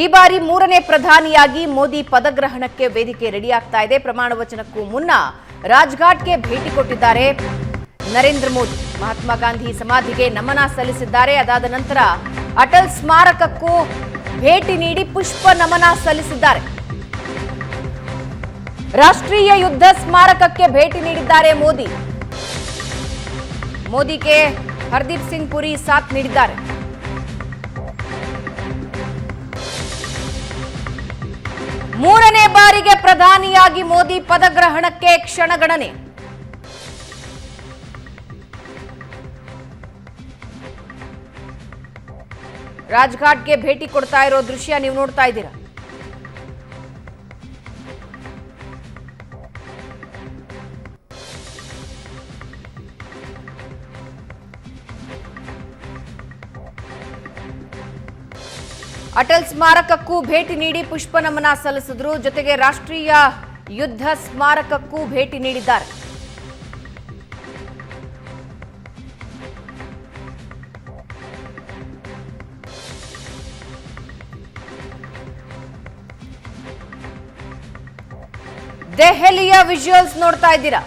ಈ ಬಾರಿ ಮೂರನೇ ಪ್ರಧಾನಿಯಾಗಿ ಮೋದಿ ಪದಗ್ರಹಣಕ್ಕೆ ವೇದಿಕೆ ರೆಡಿಯಾಗ್ತಾ ಇದೆ. ಪ್ರಮಾಣ ವಚನಕ್ಕೂ ಮುನ್ನ ರಾಜ್ಘಾಟ್ಗೆ ಭೇಟಿ ಕೊಟ್ಟಿದ್ದಾರೆ ನರೇಂದ್ರ ಮೋದಿ. ಮಹಾತ್ಮ ಗಾಂಧಿ ಸಮಾಧಿಗೆ ನಮನ ಸಲ್ಲಿಸಿದ್ದಾರೆ. ಅದಾದ ನಂತರ ಅಟಲ್ ಸ್ಮಾರಕಕ್ಕೂ ಭೇಟಿ ನೀಡಿ ಪುಷ್ಪ ನಮನ ಸಲ್ಲಿಸಿದ್ದಾರೆ. ರಾಷ್ಟ್ರೀಯ ಯುದ್ಧ ಸ್ಮಾರಕಕ್ಕೆ ಭೇಟಿ ನೀಡಿದ್ದಾರೆ ಮೋದಿ. ಮೋದಿಗೆ ಹರ್ದೀಪ್ ಸಿಂಗ್ ಪುರಿ ಸಾಥ್ ನೀಡಿದ್ದಾರೆ. ಮೂರನೇ ಬಾರಿಗೆ ಪ್ರಧಾನಿಯಾಗಿ ಮೋದಿ ಪದಗ್ರಹಣಕ್ಕೆ ಕ್ಷಣಗಣನೆ. ರಾಜ್ಘಾಟ್ಗೆ ಭೇಟಿ ಕೊಡ್ತಾ ಇರೋ ದೃಶ್ಯ ನೀವು ನೋಡ್ತಾ ಇದ್ದೀರಾ? ಅಟಲ್ ಸ್ಮಾರಕಕ್ಕೂ ಭೇಟಿ ನೀಡಿ ಪುಷ್ಪ ನಮನ ಸಲ್ಲಿಸಿದ್ರು. ಜೊತೆಗೆ ರಾಷ್ಟ್ರೀಯ ಯುದ್ಧ ಸ್ಮಾರಕಕ್ಕೂ ಭೇಟಿ ನೀಡಿದ್ದಾರೆ. ದೆಹಲಿಯ ವಿಜುವಲ್ಸ್ ನೋಡ್ತಾ ಇದ್ದೀರಾ?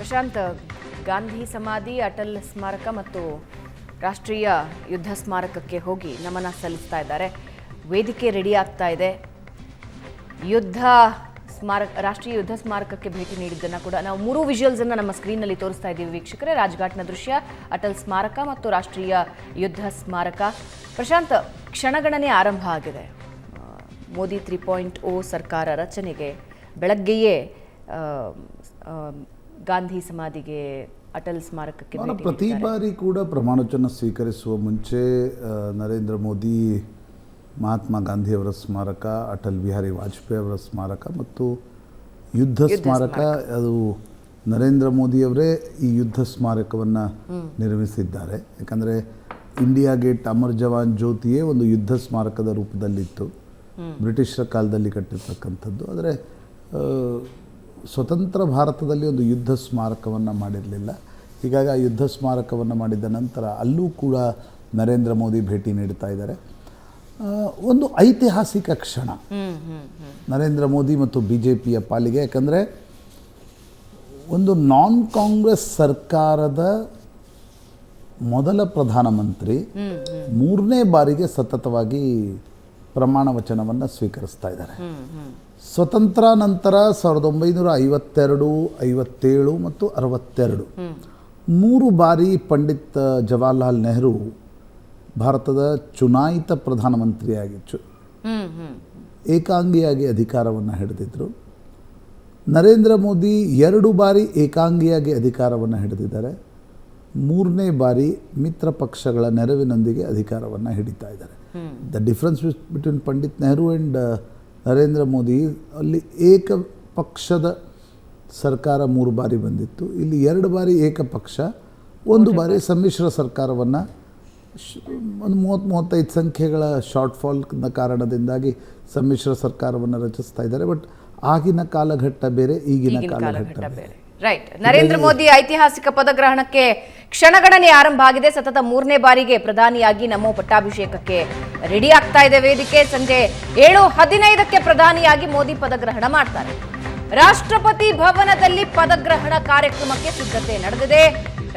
ಪ್ರಶಾಂತ್, ಗಾಂಧಿ ಸಮಾಧಿ, ಅಟಲ್ ಸ್ಮಾರಕ ಮತ್ತು ರಾಷ್ಟ್ರೀಯ ಯುದ್ಧ ಸ್ಮಾರಕಕ್ಕೆ ಹೋಗಿ ನಮನ ಸಲ್ಲಿಸ್ತಾ ಇದ್ದಾರೆ. ವೇದಿಕೆ ರೆಡಿ ಆಗ್ತಾ ಇದೆ. ಯುದ್ಧ ಸ್ಮಾರಕ, ರಾಷ್ಟ್ರೀಯ ಯುದ್ಧ ಸ್ಮಾರಕಕ್ಕೆ ಭೇಟಿ ನೀಡಿದ್ದನ್ನು ಕೂಡ ನಾವು ಮೂರು ವಿಜುವಲ್ಸ್ ಅನ್ನು ನಮ್ಮ ಸ್ಕ್ರೀನ್ನಲ್ಲಿ ತೋರಿಸ್ತಾ ಇದ್ದೀವಿ ವೀಕ್ಷಕರೇ. ರಾಜ್ಘಾಟ್ನ ದೃಶ್ಯ, ಅಟಲ್ ಸ್ಮಾರಕ ಮತ್ತು ರಾಷ್ಟ್ರೀಯ ಯುದ್ಧ ಸ್ಮಾರಕ. ಪ್ರಶಾಂತ್, ಕ್ಷಣಗಣನೆ ಆರಂಭ ಆಗಿದೆ. ಮೋದಿ ತ್ರೀ ಪಾಯಿಂಟ್ ಓ ಸರ್ಕಾರ ರಚನೆಗೆ ಬೆಳಗ್ಗೆಯೇ ಗಾಂಧಿ ಸಮಾಧಿಗೆ ಅಟಲ್ ಸ್ಮಾರಕಕ್ಕೆ ಪ್ರತಿ ಬಾರಿ ಕೂಡ ಪ್ರಮಾಣವಚನ ಸ್ವೀಕರಿಸುವ ಮುಂಚೆ ನರೇಂದ್ರ ಮೋದಿ ಮಹಾತ್ಮ ಗಾಂಧಿಯವರ ಸ್ಮಾರಕ ಅಟಲ್ ಬಿಹಾರಿ ವಾಜಪೇಯಿ ಅವರ ಸ್ಮಾರಕ ಮತ್ತು ಯುದ್ಧ ಸ್ಮಾರಕ ಅದು ನರೇಂದ್ರ ಮೋದಿಯವರೇ ಈ ಯುದ್ಧ ಸ್ಮಾರಕವನ್ನು ನಿರ್ಮಿಸಿದ್ದಾರೆ. ಯಾಕಂದರೆ ಇಂಡಿಯಾ ಗೇಟ್ ಅಮರ್ ಜವಾನ್ ಜ್ಯೋತಿಯೇ ಒಂದು ಯುದ್ಧ ಸ್ಮಾರಕದ ರೂಪದಲ್ಲಿತ್ತು. ಬ್ರಿಟಿಷರ ಕಾಲದಲ್ಲಿ ಕಟ್ಟಿರ್ತಕ್ಕಂಥದ್ದು. ಆದರೆ ಸ್ವತಂತ್ರ ಭಾರತದಲ್ಲಿ ಒಂದು ಯುದ್ಧ ಸ್ಮಾರಕವನ್ನು ಮಾಡಿರಲಿಲ್ಲ. ಹೀಗಾಗಿ ಆ ಯುದ್ಧ ಸ್ಮಾರಕವನ್ನು ಮಾಡಿದ ನಂತರ ಅಲ್ಲೂ ಕೂಡ ನರೇಂದ್ರ ಮೋದಿ ಭೇಟಿ ನೀಡ್ತಾ ಇದ್ದಾರೆ. ಒಂದು ಐತಿಹಾಸಿಕ ಕ್ಷಣ. ನರೇಂದ್ರ ಮೋದಿ ಮತ್ತು ಬಿ ಜೆ ಪಿಯ ಪಾಲಿಗೆ. ಯಾಕಂದರೆ ಒಂದು ನಾನ್ ಕಾಂಗ್ರೆಸ್ ಸರ್ಕಾರದ ಮೊದಲ ಪ್ರಧಾನಮಂತ್ರಿ ಮೂರನೇ ಬಾರಿಗೆ ಸತತವಾಗಿ ಪ್ರಮಾಣ ವಚನವನ್ನು ಸ್ವೀಕರಿಸ್ತಾ ಇದ್ದಾರೆ. ಸ್ವತಂತ್ರ ನಂತರ ಸಾವಿರದ ಒಂಬೈನೂರ ಐವತ್ತೆರಡು ಐವತ್ತೇಳು ಮತ್ತು ಅರವತ್ತೆರಡು. ಮೂರು ಬಾರಿ ಪಂಡಿತ್ ಜವಾಹರ್ಲಾಲ್ ನೆಹರು ಭಾರತದ ಚುನಾಯಿತ ಪ್ರಧಾನಮಂತ್ರಿಯಾಗಿ ಚು ಏಕಾಂಗಿಯಾಗಿ ಅಧಿಕಾರವನ್ನು ಹಿಡಿದಿದ್ದರು ನರೇಂದ್ರ ಮೋದಿ ಎರಡು ಬಾರಿ ಏಕಾಂಗಿಯಾಗಿ ಅಧಿಕಾರವನ್ನು ಹಿಡಿದಿದ್ದಾರೆ. ಮೂರನೇ ಬಾರಿ ಮಿತ್ರ ಪಕ್ಷಗಳ ನೆರವಿನೊಂದಿಗೆ ಅಧಿಕಾರವನ್ನು ಹಿಡಿತಾ ಇದ್ದಾರೆ. The difference between Pandit Nehru and Narendra Modi ಅಲ್ಲಿ ಏಕ ಪಕ್ಷದ ಸರ್ಕಾರ ಮೂರು ಬಾರಿ ಬಂದಿತ್ತು. ಇಲ್ಲಿ ಎರಡು ಬಾರಿ ಏಕಪಕ್ಷ ಒಂದು ಬಾರಿ ಸಮ್ಮಿಶ್ರ ಸರ್ಕಾರವನ್ನು ಒಂದು ಮೂವತ್ತು ಮೂವತ್ತೈದು ಸಂಖ್ಯೆಗಳ ಶಾರ್ಟ್ ಫಾಲ್ನ ಕಾರಣದಿಂದಾಗಿ ಸಮ್ಮಿಶ್ರ ಸರ್ಕಾರವನ್ನು ರಚಿಸ್ತಾ ಇದ್ದಾರೆ. ಬಟ್ ಆಗಿನ ಕಾಲಘಟ್ಟ ಬೇರೆ ಈಗಿನ ಕಾಲಘಟ್ಟ ಬೇರೆ. ರೈಟ್ ನರೇಂದ್ರ ಮೋದಿ ಐತಿಹಾಸಿಕ ಪದಗ್ರಹಣಕ್ಕೆ ಕ್ಷಣಗಣನೆ ಆರಂಭ ಆಗಿದೆ. ಸತತ ಮೂರನೇ ಬಾರಿಗೆ ಪ್ರಧಾನಿಯಾಗಿ ನಮ್ಮ ಪಟ್ಟಾಭಿಷೇಕಕ್ಕೆ ರೆಡಿ ಆಗ್ತಾ ಇದೆ ವೇದಿಕೆ. ಸಂಜೆ ಏಳು ಹದಿನೈದಕ್ಕೆ ಪ್ರಧಾನಿಯಾಗಿ ಮೋದಿ ಪದಗ್ರಹಣ ಮಾಡ್ತಾರೆ. ರಾಷ್ಟ್ರಪತಿ ಭವನದಲ್ಲಿ ಪದಗ್ರಹಣ ಕಾರ್ಯಕ್ರಮಕ್ಕೆ ಸಿದ್ಧತೆ ನಡೆದಿದೆ.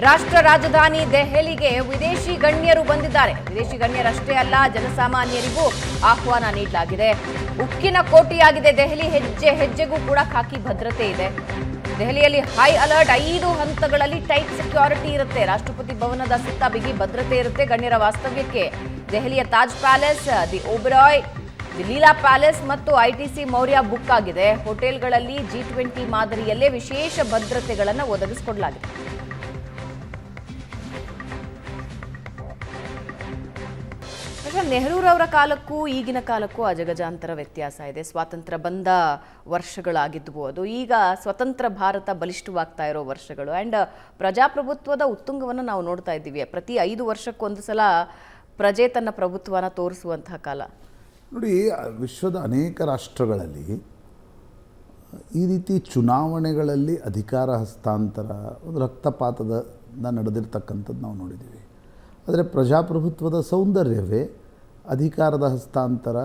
ರಾಷ್ಟ್ರ ರಾಜಧಾನಿ ದೆಹಲಿಗೆ ವಿದೇಶಿ ಗಣ್ಯರು ಬಂದಿದ್ದಾರೆ. ವಿದೇಶಿ ಗಣ್ಯರಷ್ಟೇ ಅಲ್ಲ ಜನಸಾಮಾನ್ಯರಿಗೂ ಆಹ್ವಾನ ನೀಡಲಾಗಿದೆ. ಉಕ್ಕಿನ ಕೋಟೆಯಾಗಿದೆ ದೆಹಲಿ. ಹೆಜ್ಜೆ ಹೆಜ್ಜೆಗೂ ಕೂಡ ಖಾಕಿ ಭದ್ರತೆ ಇದೆ. ದೆಹಲಿಯಲ್ಲಿ ಹೈ ಅಲರ್ಟ್ ಐದು ಹಂತಗಳಲ್ಲಿ ಟೈಟ್ ಸೆಕ್ಯೂರಿಟಿ ಇರುತ್ತೆ. ರಾಷ್ಟ್ರಪತಿ ಭವನದ ಸುತ್ತ ಬಿಗಿ ಭದ್ರತೆ ಇರುತ್ತೆ ಗಣ್ಯರ ವಾಸ್ತವ್ಯಕ್ಕೆ. ದೆಹಲಿಯ Taj palace, the Oberoi, the Leela palace ಮತ್ತು ಐಟಿಸಿ ಮೌರ್ಯ ಬುಕ್ ಆಗಿದೆ. ಹೋಟೆಲ್ಗಳಲ್ಲಿ ಜಿ ಟ್ವೆಂಟಿ ಮಾದರಿಯಲ್ಲೇ ವಿಶೇಷ ಭದ್ರತೆಗಳನ್ನು ಒದಗಿಸಿಕೊಡಲಾಗಿದೆ. ಪ್ರಶಾಂತ್ ನೆಹರೂರವರ ಕಾಲಕ್ಕೂ ಈಗಿನ ಕಾಲಕ್ಕೂ ಅಜಗಜಾಂತರ ವ್ಯತ್ಯಾಸ ಇದೆ. ಸ್ವಾತಂತ್ರ್ಯ ಬಂದ ವರ್ಷಗಳಾಗಿದ್ವು ಅದು. ಈಗ ಸ್ವತಂತ್ರ ಭಾರತ ಬಲಿಷ್ಠವಾಗ್ತಾ ಇರೋ ವರ್ಷಗಳು. ಆ್ಯಂಡ್ ಪ್ರಜಾಪ್ರಭುತ್ವದ ಉತ್ತುಂಗವನ್ನು ನಾವು ನೋಡ್ತಾ ಇದ್ದೀವಿ. ಪ್ರತಿ ಐದು ವರ್ಷಕ್ಕೊಂದು ಸಲ ಪ್ರಜೆ ತನ್ನ ಪ್ರಭುತ್ವನ ತೋರಿಸುವಂತಹ ಕಾಲ. ನೋಡಿ, ವಿಶ್ವದ ಅನೇಕ ರಾಷ್ಟ್ರಗಳಲ್ಲಿ ಈ ರೀತಿ ಚುನಾವಣೆಗಳಲ್ಲಿ ಅಧಿಕಾರ ಹಸ್ತಾಂತರ, ಒಂದು ರಕ್ತಪಾತದ ನಡೆದಿರ್ತಕ್ಕಂಥದ್ದು ನಾವು ನೋಡಿದ್ದೀವಿ. ಆದರೆ ಪ್ರಜಾಪ್ರಭುತ್ವದ ಸೌಂದರ್ಯವೇ ಅಧಿಕಾರದ ಹಸ್ತಾಂತರ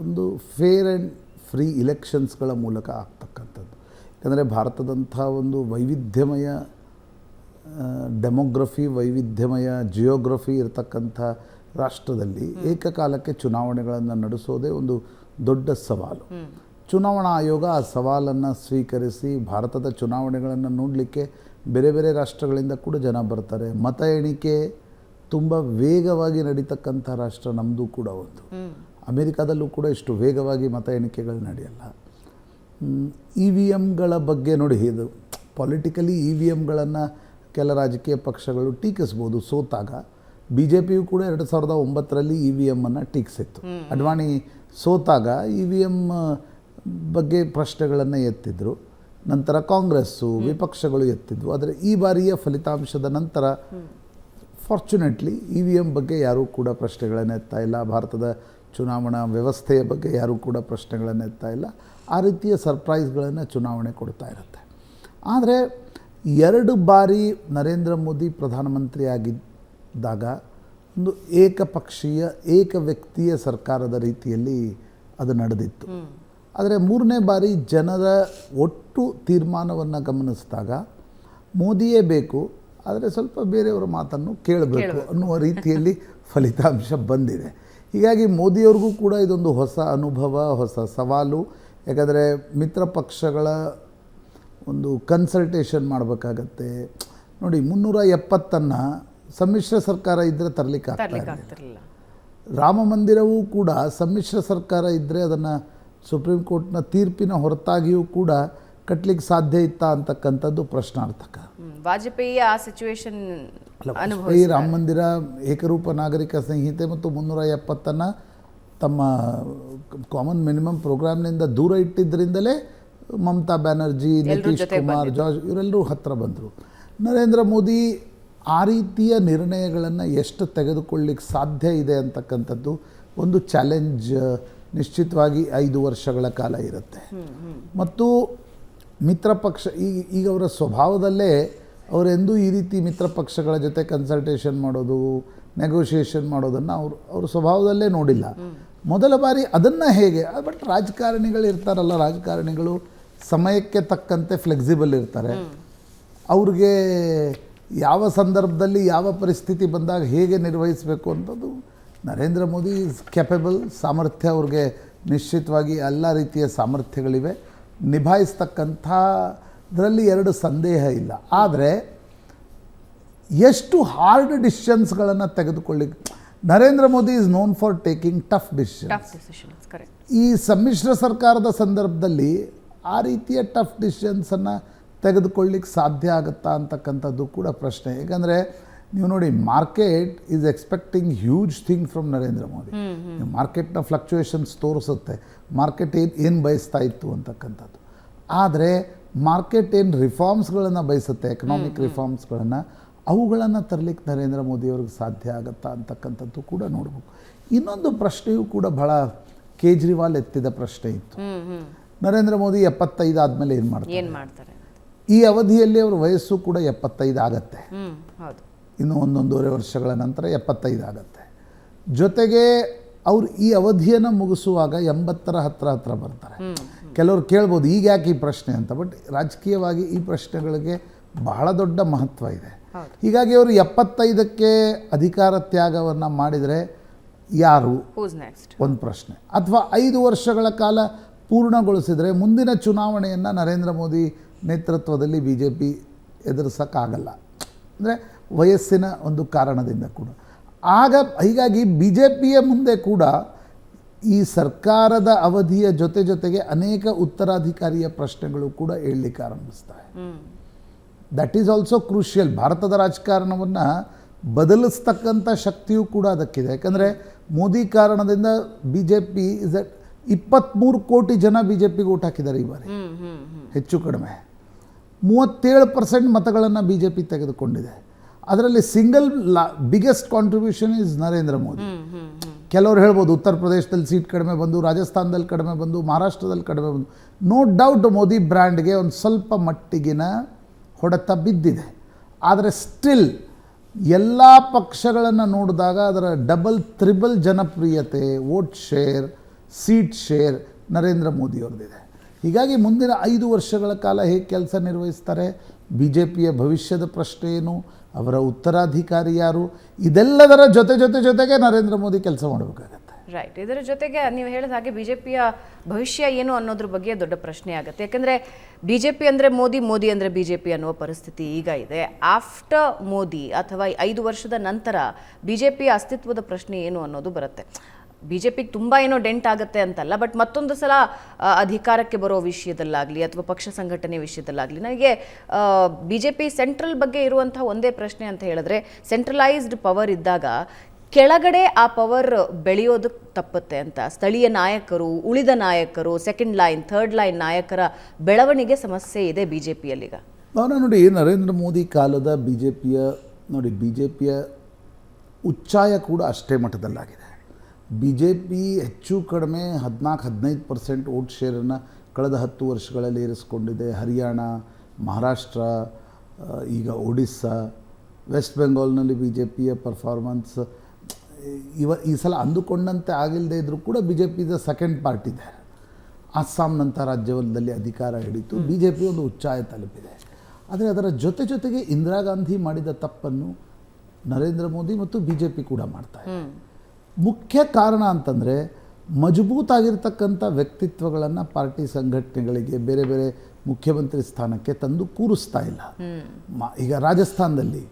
ಒಂದು ಫೇರ್ ಆ್ಯಂಡ್ ಫ್ರೀ ಇಲೆಕ್ಷನ್ಸ್ಗಳ ಮೂಲಕ ಆಗ್ತಕ್ಕಂಥದ್ದು. ಯಾಕಂದರೆ ಭಾರತದಂಥ ಒಂದು ವೈವಿಧ್ಯಮಯ ಡೆಮೋಗ್ರಫಿ ವೈವಿಧ್ಯಮಯ ಜಿಯೋಗ್ರಫಿ ಇರತಕ್ಕಂಥ ರಾಷ್ಟ್ರದಲ್ಲಿ ಏಕಕಾಲಕ್ಕೆ ಚುನಾವಣೆಗಳನ್ನು ನಡೆಸೋದೇ ಒಂದು ದೊಡ್ಡ ಸವಾಲು. ಚುನಾವಣಾ ಆಯೋಗ ಆ ಸವಾಲನ್ನು ಸ್ವೀಕರಿಸಿ ಭಾರತದ ಚುನಾವಣೆಗಳನ್ನು ನೋಡಲಿಕ್ಕೆ ಬೇರೆ ಬೇರೆ ರಾಷ್ಟ್ರಗಳಿಂದ ಕೂಡ ಜನ ಬರ್ತಾರೆ. ಮತ ಎಣಿಕೆ ತುಂಬ ವೇಗವಾಗಿ ನಡೀತಕ್ಕಂಥ ರಾಷ್ಟ್ರ ನಮ್ಮದು ಕೂಡ ಒಂದು. ಅಮೇರಿಕಾದಲ್ಲೂ ಕೂಡ ಇಷ್ಟು ವೇಗವಾಗಿ ಮತ ಎಣಿಕೆಗಳು ನಡೆಯಲ್ಲ. ಇ ವಿ ಎಮ್ಗಳ ಬಗ್ಗೆ ನೋಡಿ ಇದು ಪೊಲಿಟಿಕಲಿ ಇ ವಿ ಎಮ್ಗಳನ್ನು ಕೆಲ ರಾಜಕೀಯ ಪಕ್ಷಗಳು ಟೀಕಿಸ್ಬೋದು ಸೋತಾಗ. ಬಿ ಜೆ ಪಿಯು ಕೂಡ ಎರಡು ಸಾವಿರದ ಒಂಬತ್ತರಲ್ಲಿ ಇ ವಿ ಎಮ್ಮನ್ನು ಟೀಕಿಸಿತ್ತು. ಅಡ್ವಾಣಿ ಸೋತಾಗ ಇ ವಿ ಎಂ ಬಗ್ಗೆ ಪ್ರಶ್ನೆಗಳನ್ನು ಎತ್ತಿದ್ರು. ನಂತರ ಕಾಂಗ್ರೆಸ್ಸು, ವಿಪಕ್ಷಗಳು ಎತ್ತಿದ್ವು. ಆದರೆ ಈ ಬಾರಿಯ ಫಲಿತಾಂಶದ ನಂತರ ಫಾರ್ಚುನೇಟ್ಲಿ ಇ ವಿ ಎಂ ಬಗ್ಗೆ ಯಾರೂ ಕೂಡ ಪ್ರಶ್ನೆಗಳನ್ನು ಎತ್ತಾ ಇಲ್ಲ. ಭಾರತದ ಚುನಾವಣಾ ವ್ಯವಸ್ಥೆಯ ಬಗ್ಗೆ ಯಾರೂ ಕೂಡ ಪ್ರಶ್ನೆಗಳನ್ನು ಎತ್ತಾ ಇಲ್ಲ. ಆ ರೀತಿಯ ಸರ್ಪ್ರೈಸ್ಗಳನ್ನು ಚುನಾವಣೆ ಕೊಡ್ತಾ ಇರುತ್ತೆ. ಆದರೆ ಎರಡು ಬಾರಿ ನರೇಂದ್ರ ಮೋದಿ ಪ್ರಧಾನಮಂತ್ರಿ ಆಗಿದ್ದಾಗ ಒಂದು ಏಕಪಕ್ಷೀಯ ಏಕ ವ್ಯಕ್ತಿಯ ಸರ್ಕಾರದ ರೀತಿಯಲ್ಲಿ ಅದು ನಡೆದಿತ್ತು. ಆದರೆ ಮೂರನೇ ಬಾರಿ ಜನರ ಒಟ್ಟು ತೀರ್ಮಾನವನ್ನು ಗಮನಿಸಿದಾಗ ಮೋದಿಯೇ ಬೇಕು ಆದರೆ ಸ್ವಲ್ಪ ಬೇರೆಯವರ ಮಾತನ್ನು ಕೇಳಬೇಕು ಅನ್ನುವ ರೀತಿಯಲ್ಲಿ ಫಲಿತಾಂಶ ಬಂದಿದೆ. ಹೀಗಾಗಿ ಮೋದಿಯವ್ರಿಗೂ ಕೂಡ ಇದೊಂದು ಹೊಸ ಅನುಭವ ಹೊಸ ಸವಾಲು. ಯಾಕಂದರೆ ಮಿತ್ರ ಪಕ್ಷಗಳ ಒಂದು ಕನ್ಸಲ್ಟೇಷನ್ ಮಾಡಬೇಕಾಗತ್ತೆ. ನೋಡಿ ಮುನ್ನೂರ ಎಪ್ಪತ್ತನ್ನು ಸಮ್ಮಿಶ್ರ ಸರ್ಕಾರ ಇದ್ದರೆ ತರಲಿಕ್ಕೆ ಆಗ್ತಾ ತರ್ಲಿಕ್ಕೆ ಇರಲಿಲ್ಲ ರಾಮ ಮಂದಿರವೂ ಕೂಡ ಸಮ್ಮಿಶ್ರ ಸರ್ಕಾರ ಇದ್ದರೆ ಅದನ್ನು ಸುಪ್ರೀಂ ಕೋರ್ಟ್ನ ತೀರ್ಪಿನ ಹೊರತಾಗಿಯೂ ಕೂಡ ಕಟ್ಟಲಿಕ್ಕೆ ಸಾಧ್ಯ ಇತ್ತಾ ಅಂತಕ್ಕಂಥದ್ದು ಪ್ರಶ್ನಾರ್ಥಕ. ವಾಜಪೇಯಿ ಆ ಸಿಚುವೇಶನ್ ಈ ರಾಮ ಮಂದಿರ ಏಕರೂಪ ನಾಗರಿಕ ಸಂಹಿತೆ ಮತ್ತು ಮುನ್ನೂರ ಎಪ್ಪತ್ತನ್ನು ತಮ್ಮ ಕಾಮನ್ ಮಿನಿಮಮ್ ಪ್ರೋಗ್ರಾಮ್ನಿಂದ ದೂರ ಇಟ್ಟಿದ್ದರಿಂದಲೇ ಮಮತಾ ಬ್ಯಾನರ್ಜಿ ನಿತೀಶ್ ಕುಮಾರ್ ಜಾರ್ಜ್ ಇವರೆಲ್ಲರೂ ಹತ್ತಿರ ಬಂದರು. ನರೇಂದ್ರ ಮೋದಿ ಆ ರೀತಿಯ ನಿರ್ಣಯಗಳನ್ನು ಎಷ್ಟು ತೆಗೆದುಕೊಳ್ಳಿಕ್ಕೆ ಸಾಧ್ಯ ಇದೆ ಅಂತಕ್ಕಂಥದ್ದು ಒಂದು ಚಾಲೆಂಜ್ ನಿಶ್ಚಿತವಾಗಿ ಐದು ವರ್ಷಗಳ ಕಾಲ ಇರುತ್ತೆ. ಮತ್ತು ಮಿತ್ರ ಪಕ್ಷ ಈಗ ಈಗ ಅವರ ಸ್ವಭಾವದಲ್ಲೇ ಅವರೆಂದೂ ಈ ರೀತಿ ಮಿತ್ರ ಪಕ್ಷಗಳ ಜೊತೆ ಕನ್ಸಲ್ಟೇಷನ್ ಮಾಡೋದು ನೆಗೋಷಿಯೇಷನ್ ಮಾಡೋದನ್ನು ಅವರು, ಅವ್ರ ಸ್ವಭಾವದಲ್ಲೇ ನೋಡಿಲ್ಲ. ಮೊದಲ ಬಾರಿ ಅದನ್ನು ಹೇಗೆ ಬಟ್ ರಾಜಕಾರಣಿಗಳು ಇರ್ತಾರಲ್ಲ, ರಾಜಕಾರಣಿಗಳು ಸಮಯಕ್ಕೆ ತಕ್ಕಂತೆ ಫ್ಲೆಕ್ಸಿಬಲ್ ಇರ್ತಾರೆ. ಅವ್ರಿಗೆ ಯಾವ ಸಂದರ್ಭದಲ್ಲಿ ಯಾವ ಪರಿಸ್ಥಿತಿ ಬಂದಾಗ ಹೇಗೆ ನಿರ್ವಹಿಸಬೇಕು ಅಂತದ್ದು ನರೇಂದ್ರ ಮೋದಿ ಇಸ್ ಕ್ಯಾಪೆಬಲ್ ಸಾಮರ್ಥ್ಯ ಅವ್ರಿಗೆ ನಿಶ್ಚಿತವಾಗಿ ಎಲ್ಲ ರೀತಿಯ ಸಾಮರ್ಥ್ಯಗಳಿವೆ. ನಿಭಾಯಿಸ್ತಕ್ಕಂಥದ್ರಲ್ಲಿ ಎರಡು ಸಂದೇಹ ಇಲ್ಲ. ಆದರೆ ಎಷ್ಟು ಹಾರ್ಡ್ ಡಿಸಿಷನ್ಸ್ಗಳನ್ನು ತೆಗೆದುಕೊಳ್ಳಿಕ್ಕೆ Narendra Modi is known for taking tough decision ಈ ಸಮ್ಮಿಶ್ರ ಸರ್ಕಾರದ ಸಂದರ್ಭದಲ್ಲಿ ಆ ರೀತಿಯ ಟಫ್ ಡಿಸಿಷನ್ಸನ್ನು ತೆಗೆದುಕೊಳ್ಳಿಕ್ಕೆ ಸಾಧ್ಯ ಆಗುತ್ತಾ ಅಂತಕ್ಕಂಥದ್ದು ಕೂಡ ಪ್ರಶ್ನೆ. ಯಾಕಂದರೆ ನೀವು ನೋಡಿ market is expecting huge thing from Narendra Modi. ಮಾರ್ಕೆಟ್ನ fluctuations ತೋರಿಸುತ್ತೆ. ಮಾರ್ಕೆಟ್ ಏನು ಏನು ಬಯಸ್ತಾ ಇತ್ತು ಅಂತಕ್ಕಂಥದ್ದು. ಆದರೆ ಮಾರ್ಕೆಟ್ ಏನು ರಿಫಾರ್ಮ್ಸ್ಗಳನ್ನು ಬಯಸುತ್ತೆ ಎಕನಾಮಿಕ್ ರಿಫಾರ್ಮ್ಸ್ಗಳನ್ನು ಅವುಗಳನ್ನು ತರಲಿಕ್ಕೆ ನರೇಂದ್ರ ಮೋದಿಯವ್ರಿಗೆ ಸಾಧ್ಯ ಆಗುತ್ತಾ ಅಂತಕ್ಕಂಥದ್ದು ಕೂಡ ನೋಡಬೇಕು. ಇನ್ನೊಂದು ಪ್ರಶ್ನೆಯೂ ಕೂಡ ಬಹಳ ಕೇಜ್ರಿವಾಲ್ ಎತ್ತಿದ ಪ್ರಶ್ನೆ ಇತ್ತು. ನರೇಂದ್ರ ಮೋದಿ ಎಪ್ಪತ್ತೈದು ಆದಮೇಲೆ ಏನು ಮಾಡ್ತಾರೆ? ಏನ್ ಮಾಡ್ತಾರೆ? ಈ ಅವಧಿಯಲ್ಲಿ ಅವ್ರ ವಯಸ್ಸು ಕೂಡ ಎಪ್ಪತ್ತೈದು ಆಗತ್ತೆ. ಇನ್ನು ಒಂದೊಂದೂವರೆ ವರ್ಷಗಳ ನಂತರ ಎಪ್ಪತ್ತೈದು ಆಗತ್ತೆ. ಜೊತೆಗೆ ಅವ್ರು ಈ ಅವಧಿಯನ್ನು ಮುಗಿಸುವಾಗ ಎಂಬತ್ತರ ಹತ್ರ ಹತ್ರ ಬರ್ತಾರೆ. ಕೆಲವರು ಕೇಳ್ಬೋದು ಈಗ ಯಾಕೆ ಈ ಪ್ರಶ್ನೆ? ಅಂತ. ಬಟ್ ರಾಜಕೀಯವಾಗಿ ಈ ಪ್ರಶ್ನೆಗಳಿಗೆ ಬಹಳ ದೊಡ್ಡ ಮಹತ್ವ ಇದೆ. ಹೀಗಾಗಿ ಅವರು ಎಪ್ಪತ್ತೈದಕ್ಕೆ ಅಧಿಕಾರ ತ್ಯಾಗವನ್ನು ಮಾಡಿದರೆ ಯಾರು? ಒಂದು ಪ್ರಶ್ನೆ. ಅಥವಾ ಐದು ವರ್ಷಗಳ ಕಾಲ ಪೂರ್ಣಗೊಳಿಸಿದರೆ ಮುಂದಿನ ಚುನಾವಣೆಯನ್ನು ನರೇಂದ್ರ ಮೋದಿ ನೇತೃತ್ವದಲ್ಲಿ ಬಿ ಜೆ ಪಿ ಎದುರಿಸೋಕ್ಕಾಗಲ್ಲ. ಅಂದರೆ ವಯಸ್ಸಿನ ಒಂದು ಕಾರಣದಿಂದ ಕೂಡ. ಆಗ ಹೀಗಾಗಿ ಬಿ ಜೆ ಪಿಯ ಮುಂದೆ ಕೂಡ ಈ ಸರ್ಕಾರದ ಅವಧಿಯ ಜೊತೆ ಜೊತೆಗೆ ಅನೇಕ ಉತ್ತರಾಧಿಕಾರಿಯ ಪ್ರಶ್ನೆಗಳು ಕೂಡ ಹೇಳಲಿಕ್ಕೆ ಆರಂಭಿಸ್ತವೆ hmm. That is also crucial ಭಾರತದ ರಾಜಕಾರಣವನ್ನು ಬದಲಿಸ್ತಕ್ಕಂಥ ಶಕ್ತಿಯೂ ಕೂಡ ಅದಕ್ಕಿದೆ. ಯಾಕಂದರೆ ಮೋದಿ ಕಾರಣದಿಂದ B J P is at ಇಪ್ಪತ್ತ್ಮೂರು ಕೋಟಿ ಜನ ಬಿ ಜೆ ಪಿಗೆ ಓಟ್ ಹಾಕಿದ್ದಾರೆ ಈ ಬಾರಿ. ಹೆಚ್ಚು ಕಡಿಮೆ. ಮೂವತ್ತೇಳು ಪರ್ಸೆಂಟ್ ಮತಗಳನ್ನು ಬಿ ಜೆ ಪಿ ತೆಗೆದುಕೊಂಡಿದೆ. ಅದರಲ್ಲಿ single biggest contribution is Narendra Modi. ಕೆಲವರು ಹೇಳ್ಬೋದು, ಉತ್ತರ ಪ್ರದೇಶದಲ್ಲಿ ಸೀಟ್ ಕಡಿಮೆ ಬಂದು, ರಾಜಸ್ಥಾನದಲ್ಲಿ ಕಡಿಮೆ ಬಂದು, ಮಹಾರಾಷ್ಟ್ರದಲ್ಲಿ ಕಡಿಮೆ ಬಂದು. ನೋ ಡೌಟ್ ಮೋದಿ ಬ್ರ್ಯಾಂಡ್ಗೆ ಒಂದು ಸ್ವಲ್ಪ ಮಟ್ಟಿಗಿನ ಹೊಡೆತ ಬಿದ್ದಿದೆ. ಆದರೆ ಸ್ಟಿಲ್ ಎಲ್ಲ ಪಕ್ಷಗಳನ್ನು ನೋಡಿದಾಗ ಅದರ ಡಬಲ್ ತ್ರಿಬಲ್ ಜನಪ್ರಿಯತೆ vote share seat share Narendra ಮೋದಿಯವ್ರದ್ದಿದೆ. ಹೀಗಾಗಿ ಮುಂದಿನ ಐದು ವರ್ಷಗಳ ಕಾಲ ಹೇಗೆ ಕೆಲಸ ನಿರ್ವಹಿಸ್ತಾರೆ ಬಿ ಜೆ ಪಿಯ ಭವಿಷ್ಯದ ಪ್ರಶ್ನೆ ಏನು ಅವರ ಉತ್ತರಾಧಿಕಾರಿ ಯಾರು? ಇದೆಲ್ಲದರ ಜೊತೆ ಜೊತೆ ಜೊತೆಗೆ ನರೇಂದ್ರ ಮೋದಿ ಕೆಲಸ ಮಾಡಬೇಕಾಗತ್ತೆ. ರೈಟ್ ಇದರ ಜೊತೆಗೆ ನೀವು ಹೇಳಿದ ಹಾಗೆ ಬಿಜೆಪಿಯ ಭವಿಷ್ಯ ಏನು ಅನ್ನೋದ್ರ ಬಗ್ಗೆ ದೊಡ್ಡ ಪ್ರಶ್ನೆ ಆಗುತ್ತೆ. ಯಾಕಂದ್ರೆ ಬಿಜೆಪಿ ಅಂದರೆ ಮೋದಿ ಮೋದಿ ಅಂದ್ರೆ ಬಿಜೆಪಿ ಅನ್ನುವ ಪರಿಸ್ಥಿತಿ ಈಗ ಇದೆ. ಆಫ್ಟರ್ ಮೋದಿ ಅಥವಾ ಐದು ವರ್ಷದ ನಂತರ ಬಿಜೆಪಿಯ ಅಸ್ತಿತ್ವದ ಪ್ರಶ್ನೆ ಏನು ಅನ್ನೋದು ಬರುತ್ತೆ. ಬಿಜೆಪಿಗೆ ತುಂಬ ಏನೋ ಡೆಂಟ್ ಆಗುತ್ತೆ ಅಂತಲ್ಲ, ಬಟ್ ಮತ್ತೊಂದು ಸಲ ಅಧಿಕಾರಕ್ಕೆ ಬರೋ ವಿಷಯದಲ್ಲಾಗಲಿ ಅಥವಾ ಪಕ್ಷ ಸಂಘಟನೆ ವಿಷಯದಲ್ಲಾಗಲಿ, ನನಗೆ ಬಿಜೆಪಿ ಸೆಂಟ್ರಲ್ ಬಗ್ಗೆ ಇರುವಂತಹ ಒಂದೇ ಪ್ರಶ್ನೆ ಅಂತ ಹೇಳಿದ್ರೆ, ಸೆಂಟ್ರಲೈಸ್ಡ್ ಪವರ್ ಇದ್ದಾಗ ಕೆಳಗಡೆ ಆ ಪವರ್ ಬೆಳೆಯೋದಕ್ಕೆ ತಪ್ಪುತ್ತೆ ಅಂತ. ಸ್ಥಳೀಯ ನಾಯಕರು, ಉಳಿದ ನಾಯಕರು ಸೆಕೆಂಡ್ ಲೈನ್ ಥರ್ಡ್ ಲೈನ್ ನಾಯಕರ ಬೆಳವಣಿಗೆ ಸಮಸ್ಯೆ ಇದೆ ಬಿಜೆಪಿಯಲ್ಲಿಗ ನಾನು ನೋಡಿ ನರೇಂದ್ರ ಮೋದಿ ಕಾಲದ ಬಿ ಜೆ ಪಿಯ ನೋಡಿ ಬಿ ಜೆ ಪಿಯ ಉಚ್ಚಾಯ ಕೂಡ ಅಷ್ಟೇ ಮಟ್ಟದಲ್ಲಾಗಿದೆ. ಬಿ ಜೆ ಪಿ ಹೆಚ್ಚು ಕಡಿಮೆ ಹದಿನಾಲ್ಕು ಹದಿನೈದು ಪರ್ಸೆಂಟ್ ಓಟ್ ಶೇರನ್ನು ಕಳೆದ ಹತ್ತು ವರ್ಷಗಳಲ್ಲಿ ಏರಿಸ್ಕೊಂಡಿದೆ ಹರಿಯಾಣ ಮಹಾರಾಷ್ಟ್ರ ಈಗ ಒಡಿಸ್ಸಾ ವೆಸ್ಟ್ ಬೆಂಗಾಲ್ನಲ್ಲಿ ಬಿ ಜೆ ಪಿಯ ಪರ್ಫಾರ್ಮೆನ್ಸ್ ಇವ ಈ ಸಲ ಅಂದುಕೊಂಡಂತೆ ಆಗಿಲ್ಲದೆ ಇದ್ದರೂ ಕೂಡ B J P second party ಇದೆ ಅಸ್ಸಾಂನಂಥ ರಾಜ್ಯದಲ್ಲಿ ಅಧಿಕಾರ ಹಿಡಿತು ಬಿ ಜೆ ಪಿ ಒಂದು ಉಚ್ಚಾಯ ತಲುಪಿದೆ. ಆದರೆ ಅದರ ಜೊತೆ ಜೊತೆಗೆ ಇಂದಿರಾ ಗಾಂಧಿ ಮಾಡಿದ ತಪ್ಪನ್ನು ನರೇಂದ್ರ ಮೋದಿ ಮತ್ತು ಬಿ ಜೆ ಪಿ ಕೂಡ ಮಾಡ್ತಾ ಇದೆ ಮುಖ್ಯ ಕಾರಣ ಅಂತಂದರೆ ಮಜಬೂತಾಗಿರ್ತಕ್ಕಂಥ ವ್ಯಕ್ತಿತ್ವಗಳನ್ನು ಪಾರ್ಟಿ ಸಂಘಟನೆಗಳಿಗೆ ಬೇರೆ ಬೇರೆ ಮುಖ್ಯಮಂತ್ರಿ ಸ್ಥಾನಕ್ಕೆ ತಂದು ಕೂರಿಸ್ತಾ ಇಲ್ಲ. ಮ- ಈಗ ರಾಜಸ್ಥಾನದಲ್ಲಿ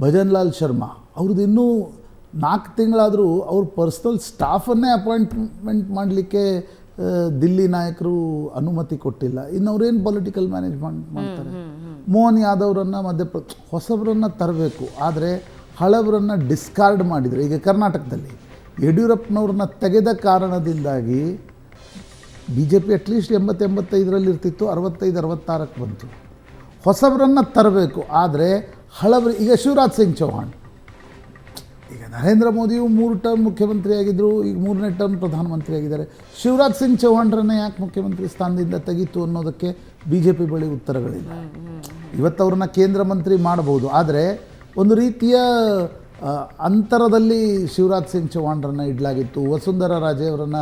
ಭಜನ್ ಲಾಲ್ ಶರ್ಮಾ ಅವ್ರದ್ದು ಇನ್ನೂ ನಾಲ್ಕು ತಿಂಗಳಾದರೂ ಅವ್ರ ಪರ್ಸ್ನಲ್ ಸ್ಟಾಫನ್ನೇ ಅಪಾಯಿಂಟ್ಮೆಂಟ್ ಮಾಡಲಿಕ್ಕೆ ದಿಲ್ಲಿ ನಾಯಕರು ಅನುಮತಿ ಕೊಟ್ಟಿಲ್ಲ. ಇನ್ನು ಅವ್ರೇನು ಪೊಲಿಟಿಕಲ್ ಮ್ಯಾನೇಜ್ಮೆಂಟ್ ಮಾಡ್ತಾರೆ? ಮೋಹನ್ ಯಾದವ್ರನ್ನ ಮಧ್ಯಪ್ರ ಹೊಸಬರನ್ನು ತರಬೇಕು. ಆದರೆ ಹಳಬರನ್ನು ಡಿಸ್ಕಾರ್ಡ್ ಮಾಡಿದರೆ. ಈಗ ಕರ್ನಾಟಕದಲ್ಲಿ ಯಡಿಯೂರಪ್ಪನವ್ರನ್ನ ತೆಗೆದ ಕಾರಣದಿಂದಾಗಿ B J P at least ಎಂಬತ್ತೆಂಬತ್ತೈದರಲ್ಲಿ ಇರ್ತಿತ್ತು ಅರವತ್ತೈದು ಅರವತ್ತಾರಕ್ಕೆ ಬಂತು. ಹೊಸಬರನ್ನು ತರಬೇಕು ಆದರೆ ಹಳಬರು ಈಗ ಶಿವರಾಜ್ ಸಿಂಗ್ ಚೌಹಾಣ್. ಈಗ ನರೇಂದ್ರ ಮೋದಿಯು ಮೂರು ಟರ್ಮ್ ಮುಖ್ಯಮಂತ್ರಿ ಆಗಿದ್ದರು ಈಗ ಮೂರನೇ ಟರ್ಮ್ ಪ್ರಧಾನಮಂತ್ರಿ ಆಗಿದ್ದಾರೆ ಶಿವರಾಜ್ ಸಿಂಗ್ ಚೌಹಾಣ್ರನ್ನೇ ಯಾಕೆ ಮುಖ್ಯಮಂತ್ರಿ ಸ್ಥಾನದಿಂದ ತೆಗೀತು ಅನ್ನೋದಕ್ಕೆ ಬಿ ಜೆ ಪಿ ಬಳಿ ಉತ್ತರಗಳಿಲ್ಲ ಇವತ್ತು ಅವ್ರನ್ನ ಕೇಂದ್ರ ಮಂತ್ರಿ ಮಾಡಬಹುದು ಆದರೆ ಒಂದು ರೀತಿಯ ಅಂತರದಲ್ಲಿ ಶಿವರಾಜ್ ಸಿಂಗ್ ಚೌಹಾಣ್ರನ್ನ ಇಡಲಾಗಿತ್ತು, ವಸುಂಧರಾ ರಾಜೇವರನ್ನ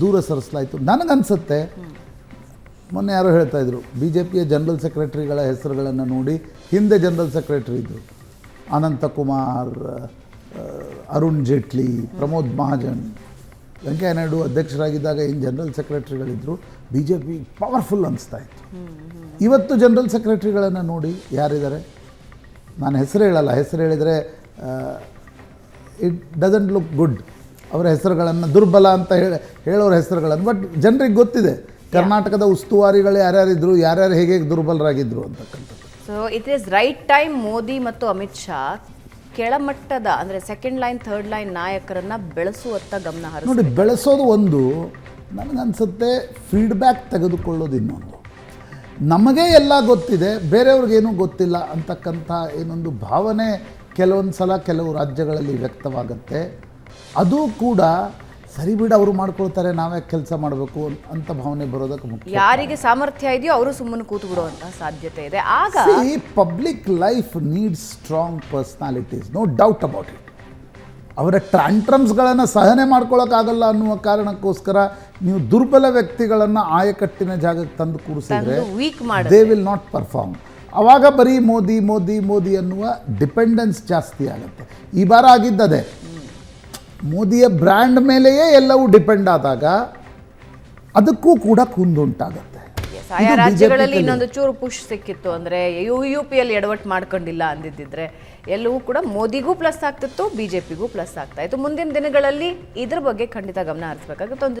ದೂರ ಸರಿಸಲಾಯಿತು. ನನಗನ್ಸುತ್ತೆ, ಮೊನ್ನೆ ಯಾರೋ ಹೇಳ್ತಾ ಇದ್ರು ಬಿ ಜೆ ಪಿಯ ಜನರಲ್ ಸೆಕ್ರೆಟರಿಗಳ ಹೆಸರುಗಳನ್ನು ನೋಡಿ ಹಿಂದೆ ಜನರಲ್ ಸೆಕ್ರೆಟರಿ ಇದ್ದರು ಅನಂತಕುಮಾರ್ ಅರುಣ್ ಜೇಟ್ಲಿ, ಪ್ರಮೋದ್ ಮಹಾಜನ್. ವೆಂಕಯ್ಯ ನಾಯ್ಡು ಅಧ್ಯಕ್ಷರಾಗಿದ್ದಾಗ ಏನು ಜನರಲ್ ಸೆಕ್ರೆಟರಿಗಳಿದ್ದರು ಬಿ ಜೆ ಪಿ ಪವರ್ಫುಲ್ ಅನಿಸ್ತಾ ಇತ್ತು. ಇವತ್ತು ಜನರಲ್ ಸೆಕ್ರೆಟರಿಗಳನ್ನು ನೋಡಿ ಯಾರಿದ್ದಾರೆ? ನಾನು ಹೆಸರು ಹೇಳಲ್ಲ, ಹೆಸರು ಹೇಳಿದರೆ ಇಟ್ ಡಸಂಟ್ ಲುಕ್ ಗುಡ್ ಅವರ ಹೆಸರುಗಳನ್ನು ದುರ್ಬಲ ಅಂತ ಹೇಳಿ ಹೇಳೋರ ಹೆಸರುಗಳನ್ನು ಬಟ್ ಜನರಿಗೆ ಗೊತ್ತಿದೆ. ಕರ್ನಾಟಕದ ಉಸ್ತುವಾರಿಗಳು ಯಾರ್ಯಾರಿದ್ರು ಯಾರ್ಯಾರು ಹೇಗೆ ದುರ್ಬಲರಾಗಿದ್ದರು ಅಂತಕ್ಕಂಥದ್ದು. So it is right time Modi ಮತ್ತು ಅಮಿತ್ ಶಾ ಕೆಳಮಟ್ಟದ ಅಂದರೆ ಸೆಕೆಂಡ್ ಲೈನ್ ಥರ್ಡ್ ಲೈನ್ ನಾಯಕರನ್ನು ಬೆಳೆಸುವತ್ತ ಗಮನ ಹರಿಸ ನೋಡಿ ಬೆಳೆಸೋದು ಒಂದು ನನಗನ್ಸುತ್ತೆ ಫೀಡ್ಬ್ಯಾಕ್ ತೆಗೆದುಕೊಳ್ಳೋದು ಇನ್ನೊಂದು. ನಮಗೆ ಎಲ್ಲ ಗೊತ್ತಿದೆ ಬೇರೆಯವ್ರಿಗೇನೂ ಗೊತ್ತಿಲ್ಲ ಅಂತಕ್ಕಂಥ ಏನೊಂದು ಭಾವನೆ ಕೆಲವೊಂದು ಸಲ ಕೆಲವು ರಾಜ್ಯಗಳಲ್ಲಿ ವ್ಯಕ್ತವಾಗುತ್ತೆ. ಅದು ಕೂಡ ಸರಿ ಬಿಡು ಅವರು ಮಾಡ್ಕೊಳ್ತಾರೆ ನಾವೇ ಕೆಲಸ ಮಾಡಬೇಕು ಅಂತ ಭಾವನೆ ಬರೋದಕ್ಕೆ ಮುಖ್ಯ ಯಾರಿಗೆ ಸಾಮರ್ಥ್ಯ ಇದೆಯೋ ಅವರು ಸುಮ್ಮನೆ ಕೂತು ಬಿಡುವಂತಹ ಸಾಧ್ಯತೆ ಇದೆ. ಆಗ public life needs strong personalities no doubt about it ಅವರ ಟ್ರಾಂಟ್ರಮ್ಸ್ಗಳನ್ನು ಸಹನೆ ಮಾಡ್ಕೊಳ್ಳೋಕ್ಕಾಗಲ್ಲ ಅನ್ನುವ ಕಾರಣಕ್ಕೋಸ್ಕರ ನೀವು ದುರ್ಬಲ ವ್ಯಕ್ತಿಗಳನ್ನು ಆಯಕಟ್ಟಿನ ಜಾಗಕ್ಕೆ ತಂದು ಕೂರಿಸಿದ್ರೆ ತಂದು ವೀಕ್ ಮಾಡಿ ದೇ ವಿಲ್ ನಾಟ್ ಪರ್ಫಾರ್ಮ್ ಅವಾಗ ಬರೀ ಮೋದಿ ಮೋದಿ ಮೋದಿ ಅನ್ನುವ ಡಿಪೆಂಡೆನ್ಸ್ ಜಾಸ್ತಿ ಆಗುತ್ತೆ. ಈ ಬಾರ ಆಗಿದ್ದದೆ. ಮೋದಿಯ ಬ್ರ್ಯಾಂಡ್ ಮೇಲೆಯೇ ಎಲ್ಲವೂ ಡಿಪೆಂಡ್ ಆದಾಗ ಅದಕ್ಕೂ ಕೂಡ ಕುಂದುಂಟಾಗುತ್ತೆ. ಆಯಾ ರಾಜ್ಯಗಳಲ್ಲಿ ಇನ್ನೊಂದು ಚೂರು ಪುಷ್ ಸಿಕ್ಕಿತ್ತು ಅಂದ್ರೆ ಯು ಯು ಪಿ ಅಲ್ಲಿ ಎಡವಟ್ಟು ಮಾಡ್ಕೊಂಡಿಲ್ಲ ಅಂದಿದ್ದಿದ್ರೆ ಎಲ್ಲವೂ ಕೂಡ ಮೋದಿಗೂ ಪ್ಲಸ್ ಆಗ್ತಿತ್ತು ಬಿಜೆಪಿಗೂ ಪ್ಲಸ್ ಆಗ್ತಾ ಇತ್ತು. ಮುಂದಿನ ದಿನಗಳಲ್ಲಿ ಇದ್ರ ಬಗ್ಗೆ ಖಂಡಿತ ಗಮನ ಹರಿಸಬೇಕಾಗುತ್ತೆ. ಒಂದು